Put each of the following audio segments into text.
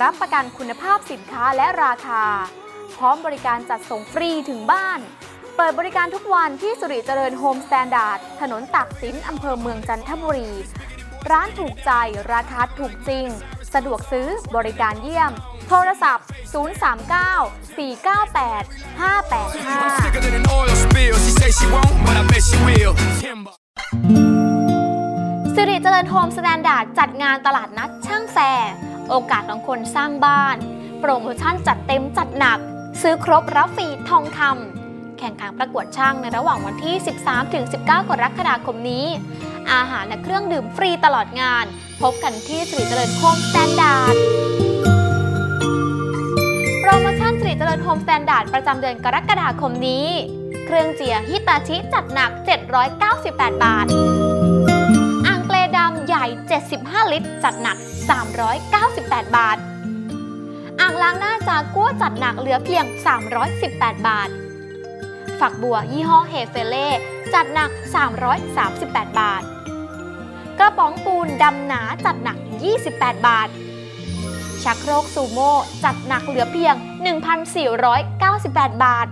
รับประกันคุณภาพสินค้าและราคา พร้อมบริการจัดส่งฟรีถึงบ้าน เปิดบริการทุกวันที่สุริเจริญโฮมสแตนดาร์ดถนนตักสินอำเภอเมืองจันทบุรี ร้านถูกใจราคาถูกจริง สะดวกซื้อบริการเยี่ยม โทรศัพท์ 039 498 585สิริเจริญโฮมสแตนดาร์ดจัดงานตลาดนัดช่างแฟร์ โอกาสของคนสร้างบ้าน โปรโมชั่นจัดเต็มจัดหนัก ซื้อครบรับฟรีทองคำแข่งขันประกวดช่างในระหว่างวันที่ 13-19 กรกฎาคมนี้ อาหารและเครื่องดื่มฟรีตลอดงาน พบกันที่สิริเจริญโฮมสแตนดาร์ดโปรโมชั่นสิริเจริญโฮมสแตนดาร์ดประจำเดือนกรกฎาคมนี้ เครื่องเจียฮิตาชิจัดหนัก 798 บาท ดำใหญ่ 75 ลิตร จัดหนัก 398 บาท อ่างล้างหน้าจากัวจัดหนักเหลือเพียง 318 บาท ฝักบัวยี่ห้อเฮเฟเล่จัดหนัก 338 บาท กระป๋องปูนดำหนาจัดหนัก 28 บาท ชักโครกซูโม่จัดหนักเหลือเพียง 1,498 บาท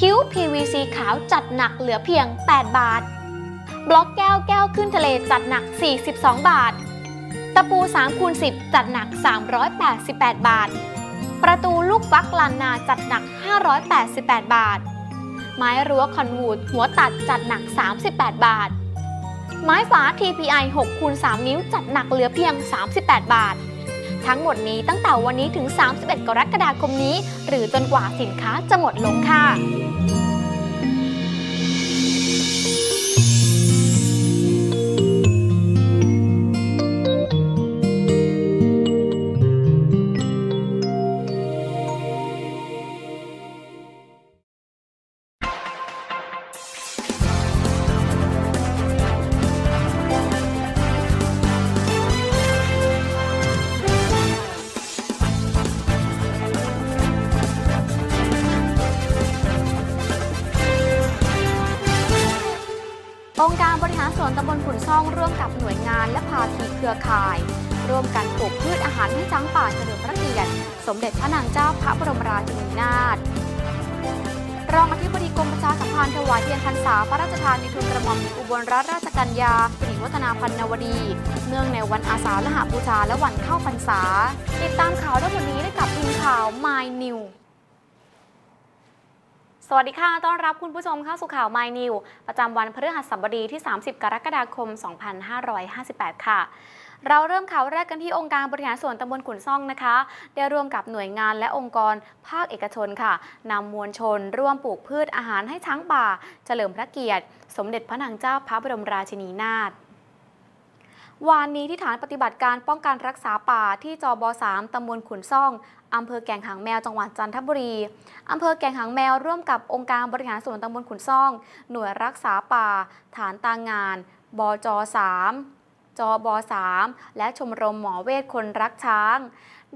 คิ้ว PVC ขาวจัดหนักเหลือเพียง 8 บาท บล็อกแก้วแก้วขึ้นทะเลจัดหนัก 42 บาท ตะปู3คูณ10 จัดหนัก 388 บาท ประตูลูกฟักลานนาจัดหนัก 588 บาท ไม้รั้วคอนวูดหัวตัดจัดหนัก 38 บาท ไม้ฝา TPI 6คูณ3นิ้วจัดหนักเหลือเพียง 38 บาททั้งหมดนี้ตั้งแต่วันนี้ถึง 31 กรกฎาคมนี้ หรือจนกว่าสินค้าจะหมดลงค่ะ ขุนซ่องร่วมกับหน่วยงานและภาคีเครือข่าย ร่วมกันปลูกพืชอาหารให้ช้างป่าเฉลิมพระเกียรติสมเด็จพระนางเจ้าพระบรมราชินีนาถรองอธิบดีกรมประชาสัมพันธ์ถวายเทียนพรรษาพระราชทานในทุนกระหม่อมหญิงอุบลรัตนราชกัญญาสิริวัฒนาพันนวดี เนื่องในวันอาสาฬหบูชาและวันเข้าพรรษา ติดตามข่าวทั้งหมดนี้ได้กับทีมข่าว My New สวัสดีค่ะ ต้อนรับคุณผู้ชมเข้าสู่ข่าว My New ประจำวันพฤหัสบดีที่ 30 กรกฎาคม 2558 ค่ะ เราเริ่มข่าวแรกกันที่องค์การบริหารส่วนตำบลขุนซ่องนะคะ ได้ร่วมกับหน่วยงานและองค์กรภาคเอกชนค่ะนำมวลชน ร่วมปลูกพืชอาหารให้ช้างป่า เฉลิมพระเกียรติ สมเด็จพระนางเจ้าพระบรมราชินีนาถ วานนี้ที่ฐานปฏิบัติการป้องกันรักษาป่าที่จบ3ตำบลขุนซ่องอำเภอแก่งหางแมวจังหวัดจันทบุรีอำเภอแก่งหางแมวร่วมกับองค์การบริหารส่วนตำบลขุนซ่อง หน่วยรักษาป่า ฐานตางาน บจ3จบ3และชมรมหมอเวชคนรักช้าง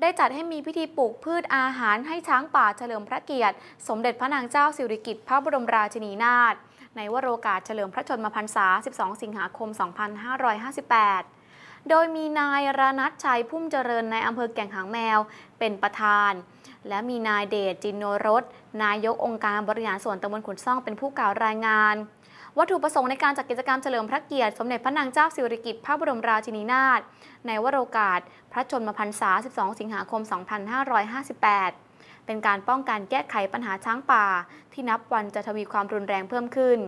ได้จัดให้มีพิธีปลูกพืชอาหารให้ช้างป่าเฉลิมพระเกียรติ สมเด็จพระนางเจ้าสิริกิติ์พระบรมราชินีนาถในวโรกาสเฉลิมพระชนมพรรษา 12 สิงหาคม 2558 โดยมีนายรานัทชัยพุ่มเจริญในอำเภอแก่งหางแมว เป็นประธาน และมีนายเดชจินโนรส นายกองค์การบริหารส่วนตำบลขุนซ่องเป็นผู้กล่าวรายงาน วัตถุประสงค์ในการจัดกิจกรรมเฉลิมพระเกียรติ สมเด็จพระนางเจ้าสิริกิติ์พระบรมราชินีนาถในวโรกาส พระชนมพรรษา 12 สิงหาคม 2558เป็นการป้องกันแก้ไขปัญหาช้างป่า ที่นับวันจะทวีความรุนแรงเพิ่มขึ้น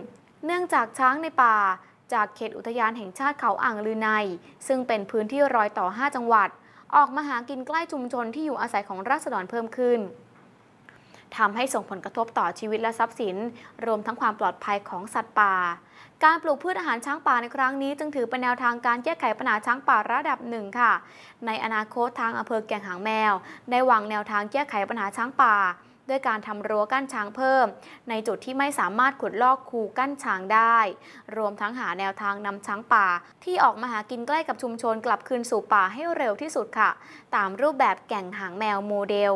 เนื่องจากช้างในป่า จากเขตอุทยานแห่งชาติเขาอ่างลือใน ซึ่งเป็นพื้นที่รอยต่อ 5 จังหวัด ออกมาหากินใกล้ชุมชนที่อยู่อาศัยของราษฎรเพิ่มขึ้นทำให้ส่งผลกระทบต่อชีวิตและทรัพย์สิน รวมทั้งความปลอดภัยของสัตว์ป่า การปลูกพืชอาหารช้างป่าในครั้งนี้ จึงถือเป็นแนวทางการแก้ไขปัญหาช้างป่าระดับหนึ่งค่ะ ในอนาคตทางอำเภอแก่งหางแมว ได้วางแนวทางแก้ไขปัญหาช้างป่า ด้วยการทำรั้วกั้นช้างเพิ่ม ในจุดที่ไม่สามารถขุดลอกคูกั้นช้างได้ รวมทั้งหาแนวทางนำช้างป่า ที่ออกมาหากินใกล้กับชุมชนกลับคืนสู่ป่าให้เร็วที่สุดค่ะ ตามรูปแบบแก่งหางแมวโมเดล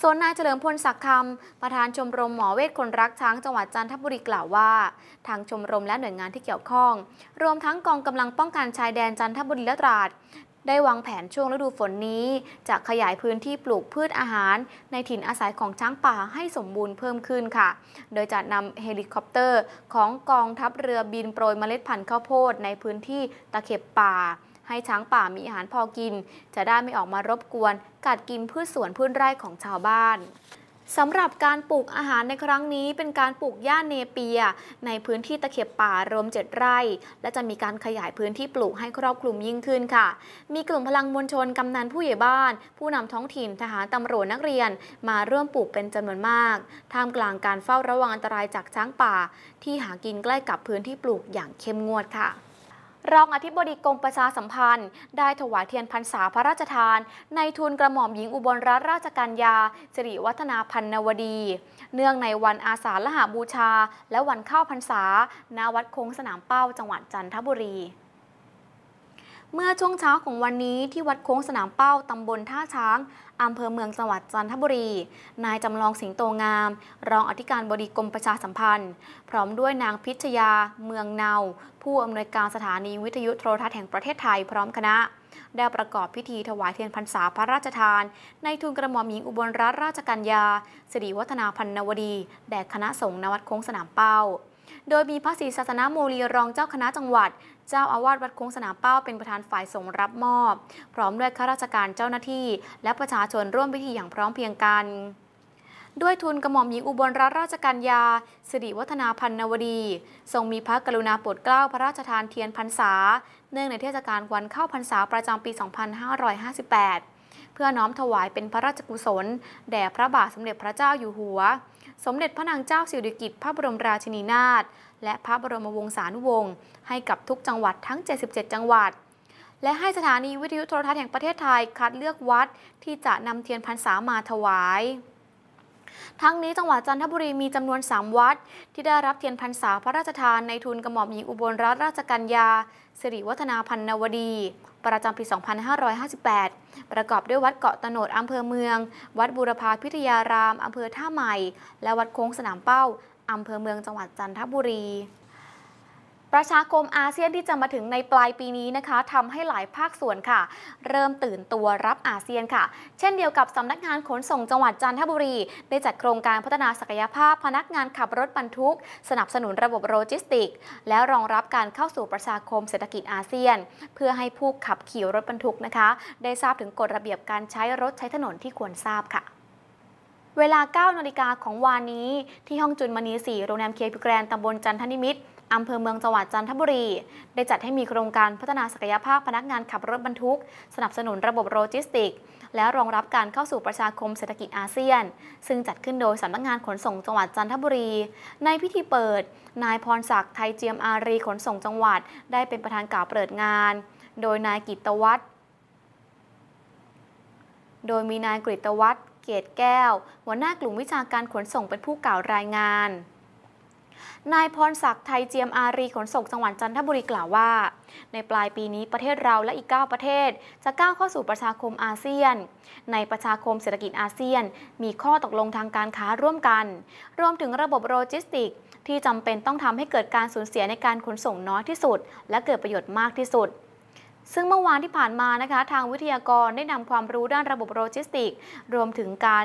ส่วนนายเฉลิมพลศักดิ์คำประธานชมรมหมอเวทคนรักช้างจังหวัดจันทบุรีกล่าวว่า ทางชมรมและหน่วยงานที่เกี่ยวข้อง รวมทั้งกองกำลังป้องกันชายแดนจันทบุรีและตราด ได้วางแผนช่วงฤดูฝนนี้ จะขยายพื้นที่ปลูกพืชอาหาร ในถิ่นอาศัยของช้างป่าให้สมบูรณ์เพิ่มขึ้นค่ะ โดยจะนำเฮลิคอปเตอร์ของกองทัพเรือบินโปรยเมล็ดพันธุ์ข้าวโพดในพื้นที่ตะเข็บป่า ให้ช้างป่ามีอาหารพอกิน จะได้ไม่ออกมารบกวน กัดกินพืชสวนพืชไร่ของชาวบ้าน สำหรับการปลูกอาหารในครั้งนี้เป็นการปลูกหญ้าเนเปีย ในพื้นที่ตะเข็บป่ารวม 7 ไร่ และจะมีการขยายพื้นที่ปลูกให้ครอบคลุมยิ่งขึ้นค่ะ มีกลุ่มพลังมวลชนกำนันผู้ใหญ่บ้าน ผู้นำท้องถิ่นทหารตำรวจนักเรียน มาร่วมปลูกเป็นจำนวนมาก ท่ามกลางการเฝ้าระวังอันตรายจากช้างป่า ที่หากินใกล้กับพื้นที่ปลูกอย่างเข้มงวดค่ะ รองอธิบดีกรมประชาสัมพันธ์ ได้ถวายเทียนพรรษาพระราชทาน ในทุนกระหม่อมหญิงอุบลรัตนราชกัญญาสิริวัฒนาพันนวดี เนื่องในวันอาสาฬหาบูชา และวันเข้าพรรษาณวัดคงสนามเป้าจังหวัดจันทบุรี เมื่อช่วงเช้าของวันนี้ที่วัดโค้งสนามเป้าตำบลท่าช้างอำเภอเมืองจังหวัดจันทบุรี นายจำลองสิงโตงาม รองอธิการบดีกรมประชาสัมพันธ์ พร้อมด้วยนางพิชยา เมืองเนา ผู้อำนวยการสถานีวิทยุโทรทัศน์แห่งประเทศไทยพร้อมคณะ ได้ประกอบพิธีถวายเทียนพรรษาพระราชทาน ในทุนกระหม่อมหญิงอุบลรัตนราชกัญญาสิริวัฒนาพันนวดี แด่คณะสงฆ์ณวัดโค้งสนามเป้าโดยมีพระศรีศาสนาโมลีรองเจ้าคณะจังหวัด เจ้าอาวาสวัดค้งสนามเป้าเป็นประธานฝ่ายสงรับมอบ พร้อมด้วยข้าราชการเจ้าหน้าที่ และประชาชนร่วมพิธีอย่างพร้อมเพรียงกันด้วยทุนกระหม่อมหญิงอุบลรัตนราชกัญญาสิริวัฒนาพันนวดี ทรงมีพระกรุณาโปรดเกล้าพระราชทานเทียนพรรษา เนื่องในเทศกาลวันเข้าพรรษาประจำปี 2558 เพื่อน้อมถวายเป็นพระราชกุศล แด่พระบาทสมเด็จพระเจ้าอยู่หัว สมเด็จพระนางเจ้าสิริกิติ์พระบรมราชินีนาถและพระบรมวงศานุวงศ์ให้กับทุกจังหวัดทั้ง 77 จังหวัด และให้สถานีวิทยุโทรทัศน์แห่งประเทศไทยคัดเลือกวัดที่จะนำเทียนพรรษามาถวาย ทั้งนี้จังหวัดจันทบุรีมีจำนวน 3 วัด ที่ได้รับเทียนพรรษาพระราชทานในทุนกระหม่อมหญิงอุบลรัตนราชกัญญา สิริวัฒนาพันนวดี ประจำปี 2558 ประกอบด้วยวัดเกาะตโนดอำเภอเมือง วัดบูรพาพิทยารามอำเภอท่าใหม่ และวัดโค้งสนามเป้าอำเภอเมืองจังหวัดจันทบุรี ประชาคมอาเซียนที่จะมาถึงในปลายปีนี้นะคะทำให้หลายภาคส่วนค่ะ เริ่มตื่นตัวรับอาเซียนค่ะ เช่นเดียวกับสำนักงานขนส่งจังหวัดจันทบุรี ได้จัดโครงการพัฒนาศักยภาพพนักงานขับรถบรรทุก สนับสนุนระบบโลจิสติกส์และรองรับการเข้าสู่ประชาคมเศรษฐกิจอาเซียน เพื่อให้ผู้ขับขี่รถบรรทุกนะคะ ได้ทราบถึงกฎระเบียบการใช้รถใช้ถนนที่ควรทราบค่ะเวลา 9 นาฬิกาของวานนี้ ที่ห้องจุนมณี4โรงแรมเคพิแกรนตำบลจันทนิมิตร อำเภอเมืองจังหวัดจันทบุรี ได้จัดให้มีโครงการพัฒนาศักยภาพพนักงานขับรถบรรทุก สนับสนุนระบบโลจิสติกส์และรองรับการเข้าสู่ประชาคมเศรษฐกิจอาเซียน ซึ่งจัดขึ้นโดยสำนักงานขนส่งจังหวัดจันทบุรี ในพิธีเปิด นายพรศักดิ์ไทยเจียมอารีขนส่งจังหวัด ได้เป็นประธานกล่าวเปิดงาน โดยนายกิตวัฒน์โดยมีนายกฤตวัฒน์เกตแก้ว หัวหน้ากลุ่มวิชาการขนส่งเป็นผู้กล่าวรายงาน นายพรศักดิ์ไทยเจียมอารีขนส่งจังหวัดจันทบุรีกล่าวว่า ในปลายปีนี้ประเทศเราและอีก 9 ประเทศ จะก้าวเข้าสู่ประชาคมอาเซียน ในประชาคมเศรษฐกิจอาเซียน มีข้อตกลงทางการค้าร่วมกัน รวมถึงระบบโลจิสติกส์ที่จำเป็นต้องทำให้เกิดการสูญเสียในการขนส่งน้อยที่สุด และเกิดประโยชน์มากที่สุดซึ่งเมื่อวานที่ผ่านมานะคะ ทางวิทยากรได้นำความรู้ด้านระบบโลจิสติกส์รวมถึงการ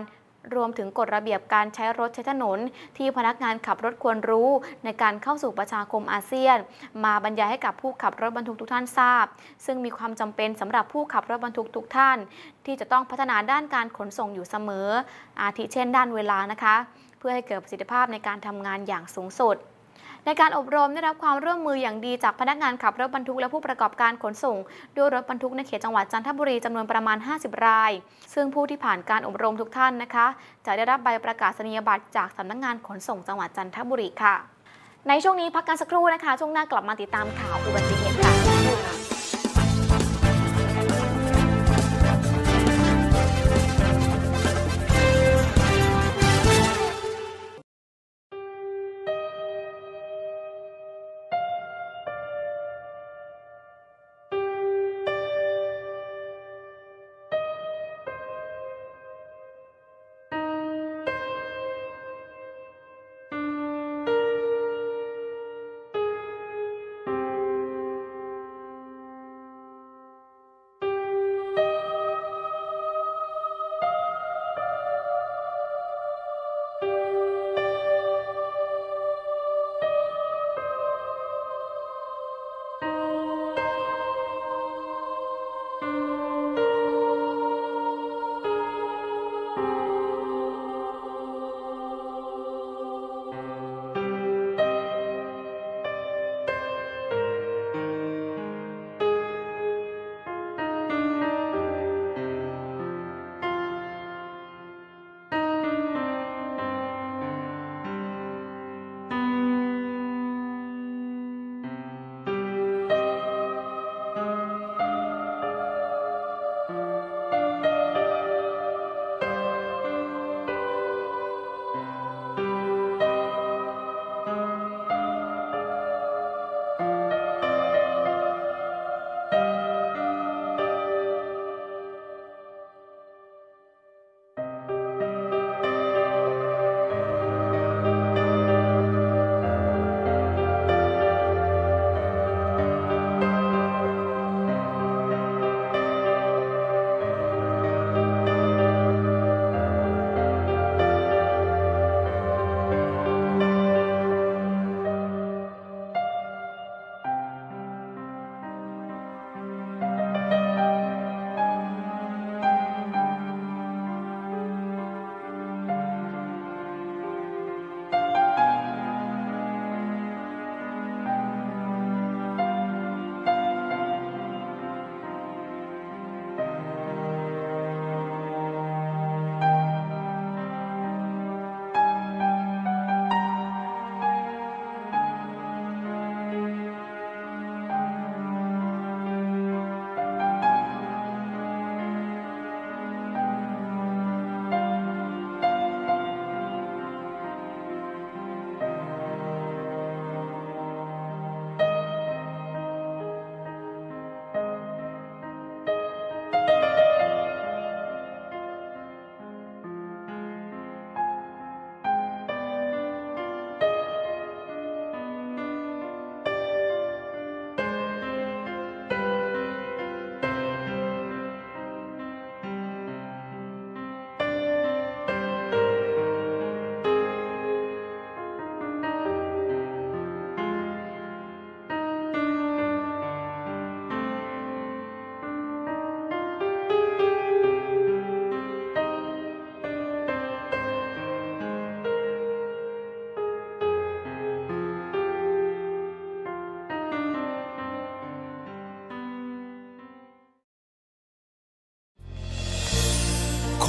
รวมถึงกฎระเบียบการใช้รถใช้ถนน ที่พนักงานขับรถควรรู้ในการเข้าสู่ประชาคมอาเซียน มาบรรยายให้กับผู้ขับรถบรรทุกทุกท่านทราบ ซึ่งมีความจำเป็นสำหรับผู้ขับรถบรรทุกทุกท่าน ที่จะต้องพัฒนาด้านการขนส่งอยู่เสมอ อาทิเช่น ด้านเวลานะคะ เพื่อให้เกิดประสิทธิภาพในการทำงานอย่างสูงสุด ในการอบรมได้รับความร่วมมืออย่างดีจากพนักงานขับรถบรรทุกและผู้ประกอบการขนส่ง ด้วยรถบรรทุกในเขตจังหวัดจันทบุรีจำนวนประมาณ 50 ราย ซึ่งผู้ที่ผ่านการอบรมทุกท่านนะคะ จะได้รับใบประกาศนียบัตรจากสำนักงานขนส่งจังหวัดจันทบุรีค่ะ ในช่วงนี้พักกันสักครู่นะคะ ช่วงหน้ากลับมาติดตามข่าวอุบัติเหตุค่ะ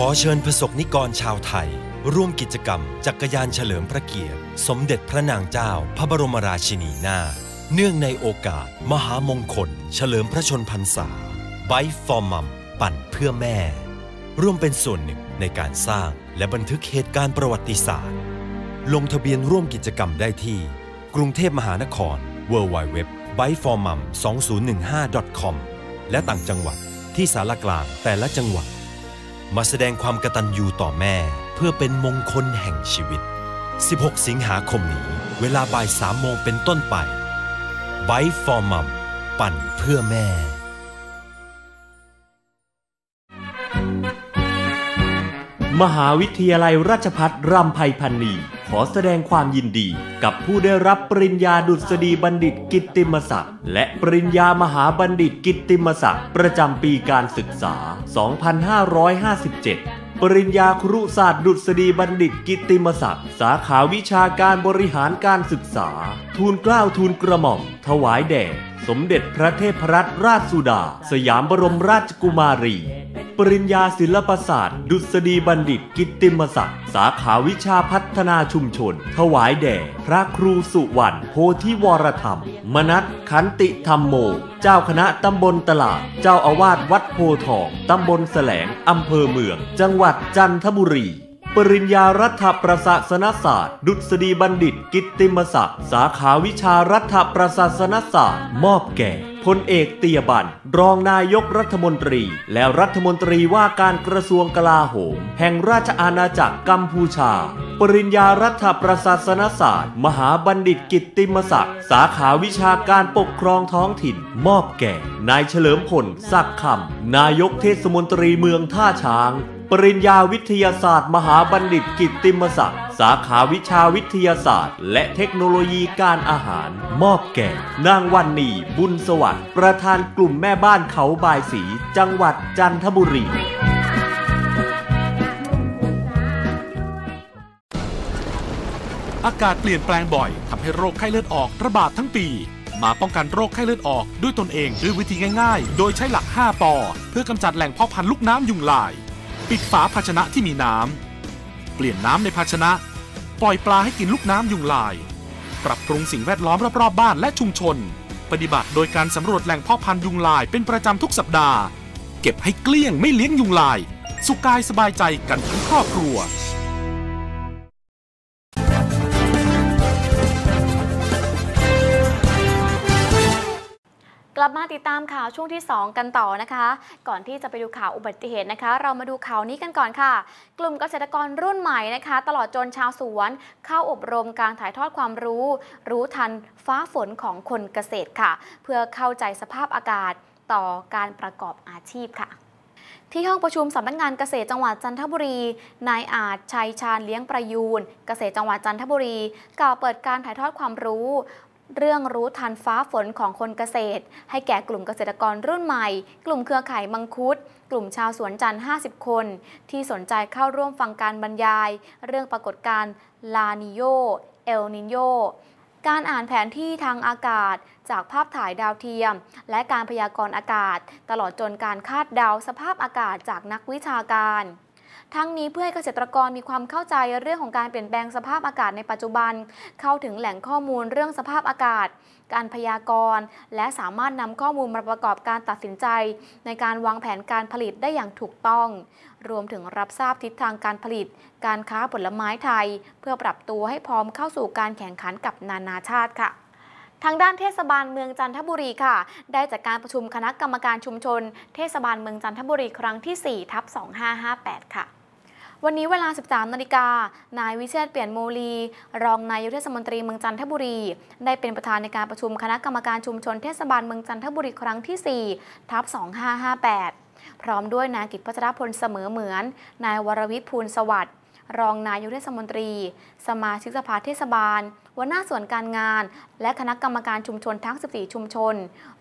อเชิญประสบนิกรชาวไทย ร่วมกิจกรรม จักรยานเฉลิมพระเกียรติ สมเด็จพระนางเจ้า พระบรมราชินีนาถเนื่องในโอกาส มหามงคล เฉลิมพระชนพรรษา Bike for Mum ปั่นเพื่อแม่ ร่วมเป็นส่วนหนึ่งในการสร้างและบันทึกเหตุการณ์ประวัติศาสตร์ ลงทะเบียนร่วมกิจกรรมได้ที่ กรุงเทพมหานคร www b i f o r m u m 2015 com และต่างจังหวัดที่สารกลางแต่ละจังหวัด มาแสดงความกตัญญูต่อแม่เพื่อเป็นมงคลแห่งชีวิต 16 สิงหาคมนี้ เวลาบ่าย3โมงเป็นต้นไปไบฟอร์มัมปั่นเพื่อแม่ มหาวิทยาลัยราชพัฒรำไพพันนี ขอแสดงความยินดีกับผู้ได้รับปริญญาดุษฎีบัณฑิตกิตติมศักดิ์และปริญญามหาบัณฑิตกิตติมศักดิ์ประจำปีการศึกษา 2557ปริญญาครุศาสตร์ดุษฎีบัณฑิตกิตติมศักดิ์สาขาวิชาการบริหารการศึกษา ทูลเกล้าทูลกระหม่อม ถวายแด่ สมเด็จพระเทพรัตนราชสุดา สยามบรมราชกุมารี ปริญญาศิลปศาสตร์ ดุษฎีบัณฑิตกิตติมศักดิ์สาขาวิชาพัฒนาชุมชน ถวายแด่ พระครูสุวรรณโพธิวรธรรม มนัตขันติธรรมโม เจ้าคณะตำบลตลาด เจ้าอาวาสวัดโพทอง ตำบลแสลงอำเภอเมือง จังหวัดจันทบุรี ปริญญารัฐประศาสนศาสตร์ ดุษฎีบัณฑิต กิตติมศักดิ์ สาขาวิชารัฐประศาสนศาสตร์ มอบแก่พลเอกเตียบันรองนายกรัฐมนตรี และรัฐมนตรีว่าการกระทรวงกลาโหม แห่งราชอาณาจักรกัมพูชา ปริญญารัฐประศาสนศาสตร์ มหาบัณฑิตกิตติมศักดิ์ สาขาวิชาการปกครองท้องถิ่น มอบแก่ นายเฉลิมพลศักดิ์คำนายกเทศมนตรีเมืองท่าช้าง ปริญญาวิทยาศาสตร์ มหาบัณฑิตกิตติมศักดิ์ สาขาวิชาวิทยาศาสตร์ และเทคโนโลยีการอาหาร มอบแก่ นางวันนีบุญสวัสดิ์ ประธานกลุ่มแม่บ้านเขาบายสี จังหวัดจันทบุรี อากาศเปลี่ยนแปลงบ่อยทำให้โรคไข้เลือดออกระบาดทั้งปี มาป้องกันโรคไข้เลือดออกด้วยตนเองด้วยวิธีง่ายๆ โดยใช้หลัก 5ปอเพื่อกำจัดแหล่งเพาะพันธุ์ลูกน้ำยุงลาย ปิดฝาภาชนะที่มีน้ำ เปลี่ยนน้ำในภาชนะ ปล่อยปลาให้กินลูกน้ำยุงลาย ปรับปรุงสิ่งแวดล้อมรอบๆบ้านและชุมชน ปฏิบัติโดยการสำรวจแหล่งพ่อพันธุ์ยุงลายเป็นประจำทุกสัปดาห์ เก็บให้เกลี้ยงไม่เลี้ยงยุงลาย สุขกายสบายใจกันทั้งครอบครัว ลับมาติดตามข่าวช่วงที่ 2 กันต่อนะคะ ก่อนที่จะไปดูข่าวอุบัติเหตุนะคะ เรามาดูข่าวนี้กันก่อนค่ะ กลุ่มเกษตรกรรุ่นใหม่นะคะ ตลอดจนชาวสวน เข้าอบรมการถ่ายทอดความรู้ รู้ทันฟ้าฝนของคนเกษตรค่ะ เพื่อเข้าใจสภาพอากาศต่อการประกอบอาชีพค่ะที่ห้องประชุมสำนักงานเกษตรจังหวัดจันทบุรี นายอาจชัยชาญเลี้ยงประยูน เกษตรจังหวัดจันทบุรี กล่าวเปิดการถ่ายทอดความรู้ เรื่องรู้ทันฟ้าฝนของคนเกษตร ให้แก่กลุ่มเกษตรกรรุ่นใหม่ กลุ่มเครือข่ายมังคุด กลุ่มชาวสวนจันทร์50 คน ที่สนใจเข้าร่วมฟังการบรรยาย เรื่องปรากฏการณ์ลานิโย เอลนิโยการอ่านแผนที่ทางอากาศ จากภาพถ่ายดาวเทียม และการพยากรณ์อากาศ ตลอดจนการคาดเดาสภาพอากาศจากนักวิชาการ ทั้งนี้เพื่อให้เกษตรกรมีความเข้าใจเรื่องของการเปลี่ยนแปลงสภาพอากาศในปัจจุบัน เข้าถึงแหล่งข้อมูลเรื่องสภาพอากาศ การพยากรณ์ และสามารถนำข้อมูลมาประกอบการตัดสินใจ ในการวางแผนการผลิตได้อย่างถูกต้อง รวมถึงรับทราบทิศทางการผลิต การค้าผลไม้ไทย เพื่อปรับตัวให้พร้อมเข้าสู่การแข่งขันกับนานาชาติค่ะทางด้านเทศบาลเมืองจันทบุรีค่ะ ได้จัดการประชุมคณะกรรมการชุมชน เทศบาลเมืองจันทบุรีครั้งที่4ทับ2558 ค่ะ วันนี้เวลา 13 นาฬิกา นายวิเชษเปลี่ยนโมลี รองนายกเทศมนตรีเมืองจันทบุรี ได้เป็นประธานในการประชุมคณะกรรมการชุมชนเทศบาลเมืองจันทบุรีครั้งที่ 4 ทับ 2558 พร้อมด้วยนายกิตพัชรพลเสมอเหมือน นายวรวิทย์ภูลสวัสดิ์รองนายกเทศมนตรี สมาชิกสภาเทศบาลหัวหน้าส่วนการงาน และคณะกรรมการชุมชนทั้ง 14 ชุมชน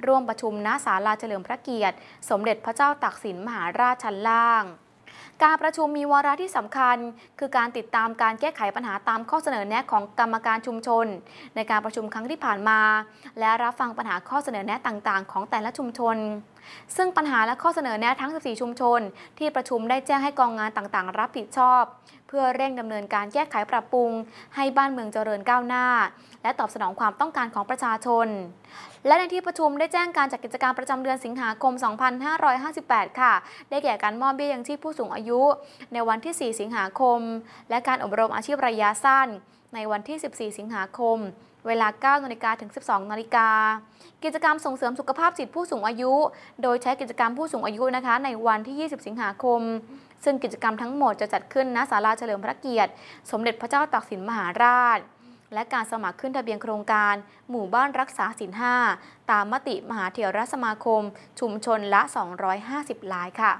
ร่วมประชุมณศาลาเฉลิมพระเกียรติ สมเด็จพระเจ้าตากสินมหาราชชั้นล่าง การประชุมมีวาระที่สำคัญ คือการติดตามการแก้ไขปัญหาตามข้อเสนอแนะของกรรมการชุมชน ในการประชุมครั้งที่ผ่านมา และรับฟังปัญหาข้อเสนอแนะต่างๆ ของแต่ละชุมชน ซึ่งปัญหาและข้อเสนอแนะทั้ง 14 ชุมชน ที่ประชุมได้แจ้งให้กองงานต่างๆ รับผิดชอบ เพื่อเร่งดำเนินการแก้ไขปรับปรุง ให้บ้านเมืองเจริญก้าวหน้า และตอบสนองความต้องการของประชาชน และในที่ประชุมได้แจ้งการจัดกิจกรรมประจำเดือนสิงหาคม 2558 ค่ะ ได้แก่การมอบเบี้ยยังชีพผู้สูงอายุ ในวันที่ 4 สิงหาคม และการอบรมอาชีพระยะสั้น ในวันที่ 14 สิงหาคม เวลา 9 นาฬิกาถึง 12 นาฬิกา กิจกรรมส่งเสริมสุขภาพจิตผู้สูงอายุ โดยใช้กิจกรรมผู้สูงอายุนะคะ ในวันที่ 20 สิงหาคม ซึ่งกิจกรรมทั้งหมดจะจัดขึ้นณศาลาเฉลิมพระเกียรติ สมเด็จพระเจ้าตากสินมหาราช และการสมัครขึ้นทะเบียนโครงการ หมู่บ้านรักษาศีลห้าตามมติมหาเถรสมาคม ชุมชนละ 250 ลายค่ะ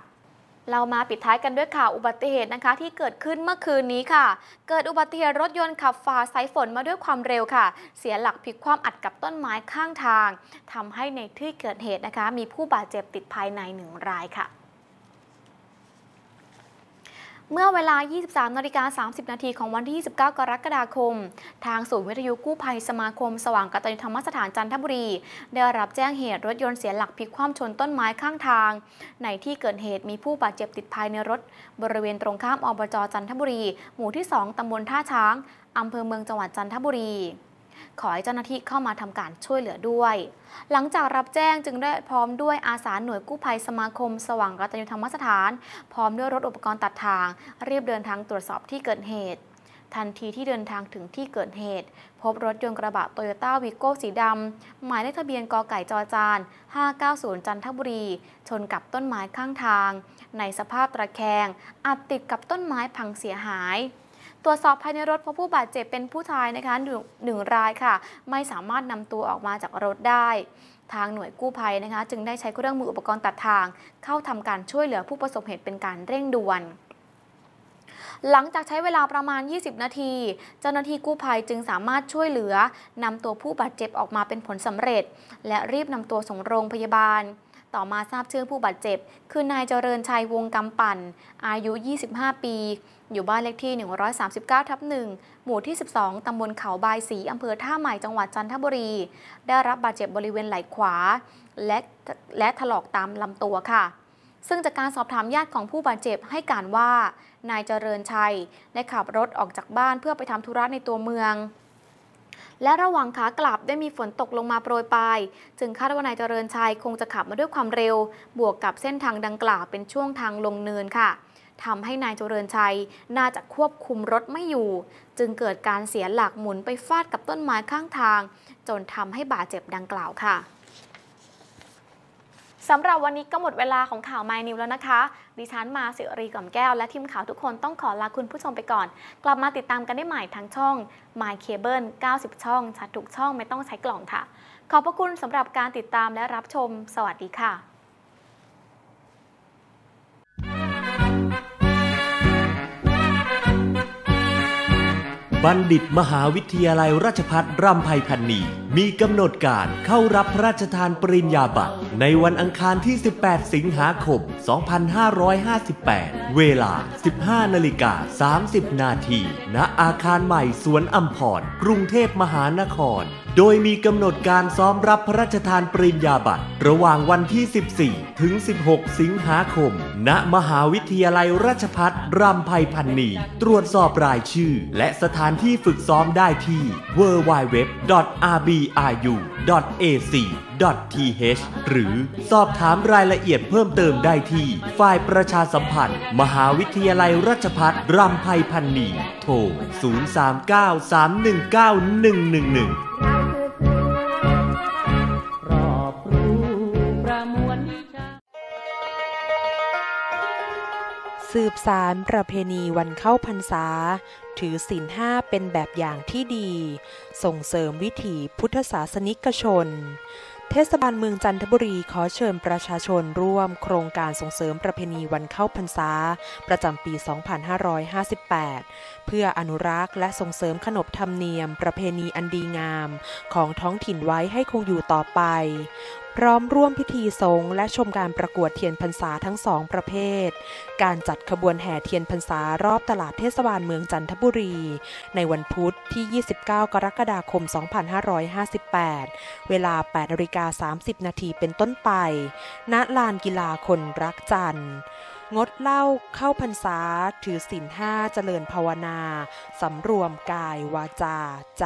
เรามาปิดท้ายกันด้วยข่าวอุบัติเหตุนะคะ ที่เกิดขึ้นเมื่อคืนนี้ค่ะ เกิดอุบัติเหตุรถยนต์ขับฝ่าสายฝนมาด้วยความเร็วค่ะ เสียหลักพลิกคว่ำอัดกับต้นไม้ข้างทางทำให้ในที่เกิดเหตุนะคะ มีผู้บาดเจ็บติดภายในหนึ่งรายค่ะ เมื่อเวลา 23นาฬิกา30 นาทีของวันที่ 29 กรกฎาคม ทางศูนย์วิทยุกู้ภัยสมาคม สว่างกตัญญูธรรมสถานจันทบุรี ได้รับแจ้งเหตุรถยนต์เสียหลักพลิกคว่ำชนต้นไม้ข้างทาง ในที่เกิดเหตุมีผู้บาดเจ็บติดภายในรถ บริเวณตรงข้ามอบจจันทบุรี หมู่ที่ 2 ตำบลท่าช้าง อำเภอเมืองจังหวัดจันทบุรี ขอให้เจ้าหน้าที่เข้ามาทำการช่วยเหลือด้วย หลังจากรับแจ้งจึงได้พร้อมด้วยอาสาหน่วยกู้ภัยสมาคม สว่างกตัญญูธรรมสถาน พร้อมด้วยรถอุปกรณ์ตัดทางรีบเดินทางตรวจสอบที่เกิดเหตุทันทีที่เดินทางถึงที่เกิดเหตุ พบรถยนต์กระบะโตโยต้าวีโก้สีดำ หมายเลขทะเบียนกไก่จอจาน 590 จันทบุรี ชนกับต้นไม้ข้างทาง ในสภาพตะแคงอัดติดกับต้นไม้พังเสียหาย ตรวจสอบภายในรถพบผู้บาดเจ็บเป็นผู้ชายนะคะหนึ่งรายค่ะ ไม่สามารถนำตัวออกมาจากรถได้ ทางหน่วยกู้ภัยนะคะ จึงได้ใช้เครื่องมืออุปกรณ์ตัดทาง เข้าทำการช่วยเหลือผู้ประสบเหตุเป็นการเร่งด่วนหลังจากใช้เวลาประมาณ 20 นาที เจ้าหน้าที่กู้ภัยจึงสามารถช่วยเหลือนำตัวผู้บาดเจ็บออกมาเป็นผลสำเร็จ และรีบนำตัวส่งโรงพยาบาล ต่อมาทราบชื่อผู้บาดเจ็บ คือนายเจริญชัยวงกำปั่น อายุ 25 ปี อยู่บ้านเลขที่ 139 ทับ1หมู่ที่ 12 ตำบลเขาบายสีอำเภอท่าใหม่จังหวัดจันทบุรี ได้รับบาดเจ็บบริเวณไหล่ขวา และและถลอกตามลำตัวค่ะซึ่งจากการสอบถามญาติของผู้บาดเจ็บให้การว่า นายเจริญชัย ได้ขับรถออกจากบ้านเพื่อไปทำธุระในตัวเมือง และระหว่างขากลับได้มีฝนตกลงมาโปรยปลาย จึงคาดว่านายเจริญชัยคงจะขับมาด้วยความเร็ว บวกกับเส้นทางดังกล่าวเป็นช่วงทางลงเนินค่ะทำให้นายเจริญชัยน่าจะควบคุมรถไม่อยู่ จึงเกิดการเสียหลักหมุนไปฟาดกับต้นไม้ข้างทาง จนทำให้บาดเจ็บดังกล่าวค่ะ สำหรับวันนี้ก็หมดเวลาของข่าว My New แล้วนะคะ ดิฉันมาสิรีกล่อมแก้วและทีมข่าวทุกคนต้องขอลาคุณผู้ชมไปก่อน กลับมาติดตามกันได้ใหม่ทั้งช่อง My Cable 90 ช่อง ชัดทุกช่องไม่ต้องใช้กล่องค่ะ ขอบพระคุณสำหรับการติดตามและรับชม สวัสดีค่ะบัณฑิตมหาวิทยาลัยราชภัฏรำไพพันนี มีกำหนดการเข้ารับพระราชทานปริญญาบัตร ในวันอังคารที่ 18 สิงหาคม 2558 เวลา 15 นาฬิกา 30 นาที ณ อาคารใหม่สวนอัมพร กรุงเทพมหานคร โดยมีกำหนดการซ้อมรับพระราชทานปริญญาบัตร ระหว่างวันที่ 14 ถึง 16 สิงหาคม ณ มหาวิทยาลัยราชภัฏรำไพพันนีตรวจสอบรายชื่อ และสถานที่ฝึกซ้อมได้ที่ www.rb www.rbiu.ac.th หรือสอบถามรายละเอียดเพิ่มเติมได้ที่ ฝ่ายประชาสัมพันธ์ มหาวิทยาลัยราชภัฏรำไพพันนีโทร 039 สืบสารประเพณีวันเข้าพรรษา ถือศีลห้าเป็นแบบอย่างที่ดี ส่งเสริมวิถีพุทธศาสนิกชน เทศบาลเมืองจันทบุรีขอเชิญประชาชนร่วมโครงการส่งเสริมประเพณีวันเข้าพรรษา ประจำปี 2558 เพื่ออนุรักษ์และส่งเสริมขนบธรรมเนียม ประเพณีอันดีงาม ของท้องถิ่นไว้ให้คงอยู่ต่อไป ร้อมร่วมพิธีสงฆ์และชมการประกวดเทียนพรรษาทั้งสองประเภท การจัดขบวนแห่เทียนพรรษารอบตลาดเทศบาลเมืองจันทบุรี ในวันพุธที่ 29 กรกฎาคม 2558 เวลา8นาฬิกา30 นาทีเป็นต้นไป ณ ลานกีฬาคนรักจันทร์งดเหล้าเข้าพรรษา ถือศีลห้าเจริญภาวนา สำรวมกายวาจาใจ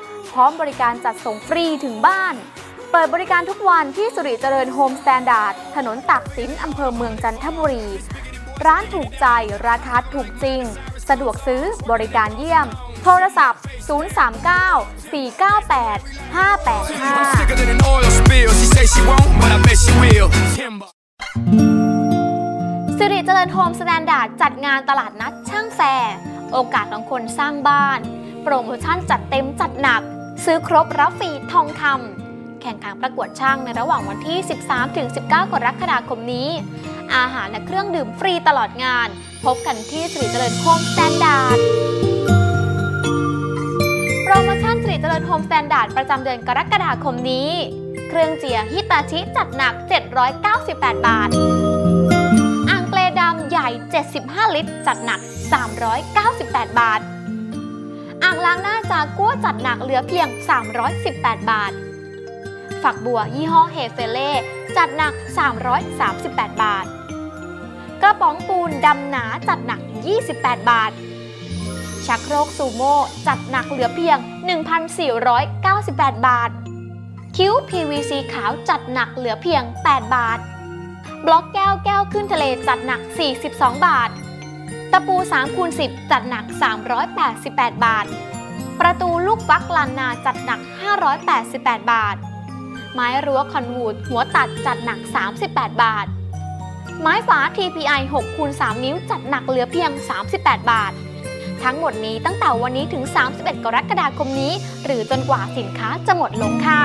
พร้อมบริการจัดส่งฟรีถึงบ้าน เปิดบริการทุกวันที่สุริเจริญโฮมสแตนดาร์ด ถนนตักสินอำเภอเมืองจันทบุรี ร้านถูกใจ ราคาถูกจริง สะดวกซื้อบริการเยี่ยม โทรศัพท์ 039498585สิริเจริญโฮมสแตนดาร์ดจัดงานตลาดนัดช่างแฟร์โอกาสของคนสร้างบ้าน โปรโมชั่นจัดเต็มจัดหนัก ซื้อครบรับฟรีทองคำแข่งขันประกวดช่างในระหว่างวันที่ 13-19 กรกฎาคมนี้ อาหารและเครื่องดื่มฟรีตลอดงาน พบกันที่สิริเจริญโฮมสแตนดาร์ดโปรโมชั่นสิริเจริญโฮมสแตนดาร์ดประจำเดือนกรกฎาคมนี้ เครื่องเจียฮิตาชิจัดหนัก 798 บาทอ่างเปลดำใหญ่ 75 ลิตร จัดหนัก 398 บาทางล้างหน้าจากัวจัดหนักเหลือเพียง 318 บาท ฝักบัวยี่ห้อเฮเฟเล่จัดหนัก 338 บาท กระป๋องปูนดำหนาจัดหนัก 28 บาท ชักโครกซูโม่จัดหนักเหลือเพียง 1,498 บาท คิ้ว PVC ขาวจัดหนักเหลือเพียง 8 บาท บล็อกแก้วแก้วขึ้นทะเลจัดหนัก 42 บาท ตะปู3คูณ10 จัดหนัก 388 บาท ประตูลูกฟักลานนาจัดหนัก 588 บาท ไม้รั้วคอนวูดหัวตัดจัดหนัก 38 บาท ไม้ฝา TPI 6คูณ3นิ้วจัดหนักเหลือเพียง 38 บาท ทั้งหมดนี้ตั้งแต่วันนี้ถึง 31 กรกฎาคมนี้ หรือจนกว่าสินค้าจะหมดลงค่ะ